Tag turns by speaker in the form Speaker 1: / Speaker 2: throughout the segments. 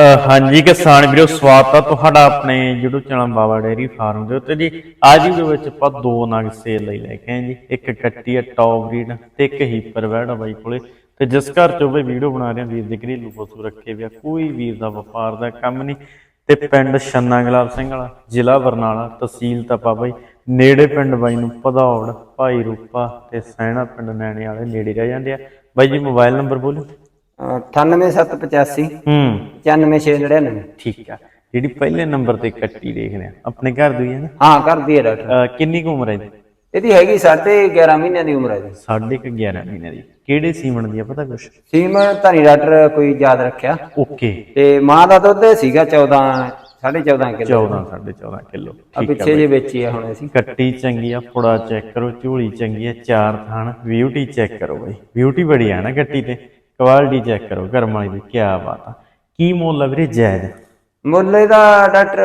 Speaker 1: ਹਾਂਜੀ, ਕਿਸਾਨ ਵੀਰੋ, ਸਵਾਗਤ ਆ ਤੁਹਾਡਾ ਆਪਣੇ YouTube channel Baba dairy farm ਦੇ ਉੱਤੇ ਜੀ। ਅੱਜ ਦੇ ਵਿੱਚ ਆਪਾਂ ਦੋ ਨਗ ਸੇਲ ਲਈ ਲੈ ਕੇ ਆਏ ਜੀ। ਇੱਕ ਕੱਟੀ ਆ ਟੌਪ ਬਰੀਡ ਤੇ ਇੱਕ ਹੀਪਰ ਵੈੜ ਬਾਈ ਕੋਲੇ। ਤੇ ਜਿਸ ਘਰ ਚੋਂ ਵੀ ਵੀਡੀਓ ਬਣਾ ਰਹੇ ਆ, ਵੀਰ ਦੇ ਘਰੇਲੂ ਪਸ਼ੂ ਰੱਖੇ ਵਿਆ ਕੋਈ ਵੀਰ ਦਾ ਵਪਾਰ ਦਾ ਕੰਮ ਨਹੀਂ। ਤੇ ਪਿੰਡ ਛੰਨਾ ਗੁਲਾਬ ਸਿੰਘ ਵਾਲਾ, ਜ਼ਿਲ੍ਹਾ ਬਰਨਾਲਾ, ਤਹਿਸੀਲ ਤਪਾ ਬਾਈ। ਨੇੜੇ ਪਿੰਡ ਬਾਈ ਨੂੰ ਪਧੌੜ ਭਾਈ ਰੂਪਾ ਤੇ ਸੈਣਾ ਪਿੰਡ ਨੈਣੇ ਵਾਲੇ ਨੇੜੇ ਰਹਿ ਜਾਂਦੇ ਆ। ਬਾਈ ਜੀ, ਮੋਬਾਈਲ ਨੰਬਰ ਬੋਲੋ
Speaker 2: 98785
Speaker 1: ਹੂੰ।
Speaker 2: 94699
Speaker 1: ਠੀਕ ਆ। ਜਿਹੜੀ ਪਹਿਲੇ ਨੰਬਰ ਤੇ ਕੱਟੀ ਦੇਖਦੇ ਆ ਆਪਣੇ ਘਰ ਦੀ ਹੈ ਨਾ?
Speaker 2: ਹਾਂ ਕਰਦੀ ਹੈ ਡਾਕਟਰ।
Speaker 1: ਅਹ ਕਿੰਨੀ ਕੁ ਉਮਰ ਹੈ ਇਹਦੀ
Speaker 2: ਇਹਦੀ ਹੈਗੀ 11.5 ਮਹੀਨਿਆਂ ਦੀ ਉਮਰ ਹੈ ਜੀ।
Speaker 1: ਸਾਢੇ ਕੁ 11 ਮਹੀਨੇ ਦੀ। ਕਿਹੜੇ ਸੀਮਣ ਦੀ ਆ ਪਤਾ ਕੁਛ?
Speaker 2: ਸੀਮ ਧਨੀ ਡਾਕਟਰ ਕੋਈ ਯਾਦ ਰੱਖਿਆ।
Speaker 1: ਓਕੇ।
Speaker 2: ਤੇ ਮਾਂ ਦਾ ਦੁੱਧ ਸੀਗਾ 14 14.5 ਕਿਲੋ।
Speaker 1: 14 ਸਾਢੇ 14 ਕਿਲੋ।
Speaker 2: ਆ ਪਿੱਛੇ ਜੇ ਵੇਚੀ ਆ ਹੁਣ ਅਸੀਂ।
Speaker 1: ਕੱਟੀ ਚੰਗੀ ਆ ਫੁੜਾ ਚੈੱਕ ਕਰੋ ਝੋਲੀ ਚੰਗੀ ਆ ਚਾਰ ਥਾਣ। ਬਿਊਟੀ ਚੈੱਕ ਕਰੋ ਬਈ। ਬਿਊਟੀ ਬੜੀ ਆ ਨਾ ਕੱਟੀ ਤੇ। ਕੁਆਲਿਟੀ ਚੈੱਕ ਕਰੋ ਗਰਮ ਵਾਲੀ ਦੀ ਕੀ ਬਾਤ ਆ। ਕੀ ਮੁੱਲ ਆ ਵੀਰੇ ਜਾਇਜ਼?
Speaker 2: ਮੁੱਲ ਇਹਦਾ ਡਾਕਟਰ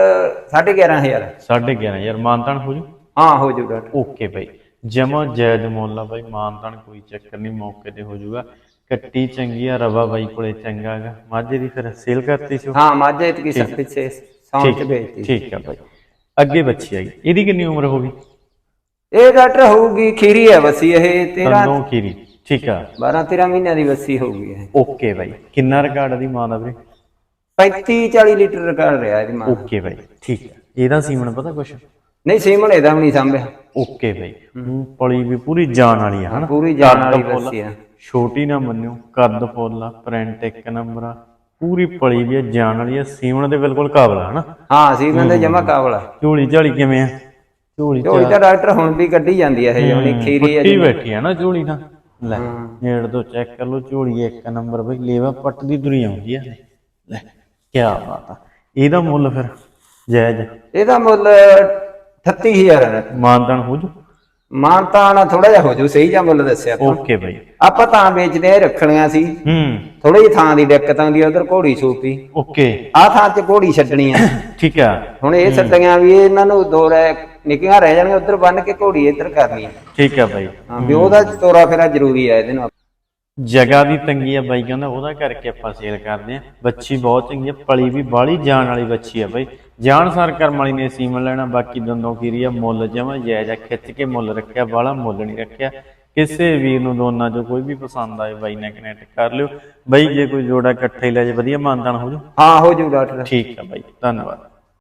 Speaker 2: 11500
Speaker 1: ਸਾਢੇ 11 ਯਾਰ ਮਾਨਤਾਨ ਹੋ ਜੂ?
Speaker 2: ਹਾਂ ਹੋ ਜੂ ਡਾਕਟਰ।
Speaker 1: ਓਕੇ ਬਾਈ। ਜਮਾ ਜਾਇਜ਼ ਮੁੱਲ ਆ ਬਾਈ ਮਾਨਤਾਨ ਕੋਈ ਚੱਕਰ ਨਹੀਂ ਮੌਕੇ ਤੇ ਹੋ ਜਾਊਗਾ ਕੱਟੀ ਚੰਗੀ ਆ ਰਵਾ ਬਾਈ ਕੋਲੇ ਚੰਗਾ ਗਾ ਮਾਝੇ ਦੀ ਫਿਰ ਸੇਲ ਕਰਤੀ ਸੀ?
Speaker 2: ਹਾਂ ਮਾਝੇ ਇਤਕੀ ਸਖਤੀ ਸੇ ਸੌਂ ਚ ਵੇਚਤੀ
Speaker 1: ਠੀਕ ਆ ਬਾਈ। ਅੱਗੇ ਬੱਚੀ ਆਈ। ਇਹਦੀ ਕਿੰਨੀ ਉਮਰ ਹੋ ਗਈ?
Speaker 2: ਇਹ ਡਾਕਟਰ ਹੋਊਗੀ ਖੀਰੀ ਹੈ ਵਸੀ ਇਹ 13
Speaker 1: ਤੰਦੋਂ ਖੀਰੀ। ਠੀਕ ਆ।
Speaker 2: 12 13 ਮਹੀਨਿਆਂ ਦੀ ਵਸੀ ਹੋਊਗੀ ਇਹ
Speaker 1: ਓਕੇ ਬਾਈ। ਕਿੰਨਾ ਰਿਕਾਰਡ ਦੀ ਮਾਂ ਦਾ ਵੀਰੇ?
Speaker 2: 35 40 ਲੀਟਰ ਰਿਕਾਰਡ ਰਿਹਾ ਇਹਦੀ ਮਾਂ
Speaker 1: ਓਕੇ ਬਾਈ ਠੀਕ ਆ। ਇਹਦਾ ਸੀਮਨ ਪਤਾ ਕੁਛ?
Speaker 2: ਨਹੀਂ ਸੀਮਨ ਇਹਦਾ ਵੀ ਨਹੀਂ ਸੰਭਿਆ।
Speaker 1: ਓਕੇ ਬਾਈ। ਪਲੀ ਵੀ ਪੂਰੀ ਜਾਨ ਵਾਲੀ ਆ ਹਨਾ?
Speaker 2: ਪੂਰੀ ਜਾਨ ਵਾਲੀ
Speaker 1: ਫੁੱਲ,
Speaker 2: ਵਸੀ ਆ।
Speaker 1: ਛੋਟੀ ਨਾ ਮੰਨਿਓ ਕੱਦ ਫੁੱਲ ਆ ਪ੍ਰਿੰਟ ਇੱਕ ਨੰਬਰ ਆ। ਪੂਰੀ ਪਲੀ ਵੀ ਆ ਜਾਨ ਵਾਲੀ ਆ ਸੀਮਨ ਦੇ ਬਿਲਕੁਲ ਕਾਬਲ ਆ ਹਨਾ?
Speaker 2: ਹਾਂ ਸੀਮਨ ਦੇ ਜਮਾ ਕਾਬਲਾ
Speaker 1: ਝੋਲੀ ਝਾਲੀ ਕਿਵੇਂ ਆ? ਝੋਲੀ
Speaker 2: ਝੋਲੀ ਤਾਂ ਡਾਕਟਰ ਹੁਣ ਵੀ ਕੱਢੀ ਜਾਂਦੀ ਹੈ ਇਹ ਜਮਣੀ ਖੀਰੀ ਹੈ
Speaker 1: ਪੱਟੀ ਬੈਠੀ ਆ ਨਾ ਝੋਲੀ ਤਾਂ। ਲੈ ਨੇੜ ਤੋਂ ਚੈੱਕ ਕਰ ਲਓ ਝੋਲੀ ਇੱਕ ਨੰਬਰ ਬਈ ਲੇਵਾ ਪੱਟ ਦੀ ਦੁਰੀ ਆਉਂਦੀ ਆ। ਲੈ ਕੀ ਬਾਤ ਆ। ਇਹਦਾ ਮੁੱਲ ਫਿਰ ਜਾਇਜ਼?
Speaker 2: ਇਹਦਾ ਮੁੱਲ 38000 ਹੈ
Speaker 1: ਮਾਨਦਾਨ ਹੋ ਜੂ?
Speaker 2: ਮਾਨਤਾ ਨਾ ਥੋੜਾ ਜਿਹਾ ਹੋ ਜੂ ਸਹੀ ਜਾਂ ਮੁੱਲ ਦੱਸਿਆ ਆਪਾਂ।
Speaker 1: ਓਕੇ ਬਈ।
Speaker 2: ਆਪਾਂ ਤਾਂ ਵੇਚਦੇ ਆ ਰੱਖਣੀਆਂ ਸੀ।
Speaker 1: ਹੂੰ।
Speaker 2: ਥੋੜੀ ਜਿਹੀ ਥਾਂ ਦੀ ਦਿੱਕਤ ਆਉਂਦੀ ਆ ਉਧਰ ਘੋੜੀ ਸੂਪੀ
Speaker 1: ਓਕੇ।
Speaker 2: ਆਹ ਥਾਂ 'ਚ ਘੋੜੀ ਛੱਡਣੀ ਆ।
Speaker 1: ਠੀਕ ਆ।
Speaker 2: ਹੁਣ ਇਹ ਛੱਡੀਆਂ ਵੀ ਇਹਨਾਂ ਨੂੰ ਦੋ ਰਹਿ ਨਿੱਕੀਆਂ ਰਹਿ ਜਾਣਗੀਆਂ ਉਧਰ ਬੰਨ ਕੇ ਘੋੜੀ ਇੱਧਰ ਕਰਨੀ ਆ।
Speaker 1: ਠੀਕ ਆ ਬਾਈ।
Speaker 2: ਹਾਂ ਵੀ ਉਹਦਾ ਤੋਰਾ ਫੇਰਾ ਜ਼ਰੂਰੀ ਆ ਇਹਦੇ ਨਾਲ।
Speaker 1: ਜਗ੍ਹਾ ਦੀ ਤੰਗੀ ਆ ਬਾਈ ਕਹਿੰਦਾ ਉਹਦਾ ਕਰਕੇ ਆਪਾਂ ਸੇਲ ਕਰਦੇ ਆ। ਬੱਚੀ ਬਹੁਤ ਚੰਗੀ ਆ ਪਲੀ ਵੀ ਬਾਹਲੀ ਜਾਨ ਵਾਲੀ ਬੱਚੀ ਆ ਬਾਈ। ਜਾਨਸਾਰ ਕਰਮ ਵਾਲੀ ਨੇ ਸੀਮਨ ਲੈਣਾ ਬਾਕੀ ਦੰਦੋਂ ਕੀਰੀ ਆ ਮੁੱਲ ਜਮਾ ਜਾਇਜ਼ ਆ ਖਿੱਚ ਕੇ ਮੁੱਲ ਰੱਖਿਆ ਬਾਹਲਾ ਮੁੱਲ ਨਹੀਂ ਰੱਖਿਆ। ਕਿਸੇ ਵੀਰ ਨੂੰ ਦੋਨਾਂ ਚੋਂ ਕੋਈ ਵੀ ਪਸੰਦ ਆਏ ਬਾਈ ਨਾਲ ਕਨੈਕਟ ਕਰ ਲਿਓ। ਬਾਈ ਜੇ ਕੋਈ ਜੋੜਾ ਇਕੱਠੇ ਲੈ ਜੇ ਵਧੀਆ ਮਾਨਦਾਨ ਹੋ ਜੂ।
Speaker 2: ਹਾਂ ਹੋ ਜੂ ਡਾਕਟਰ
Speaker 1: ਠੀਕ ਆ ਬਾਈ ਧੰਨਵਾਦ।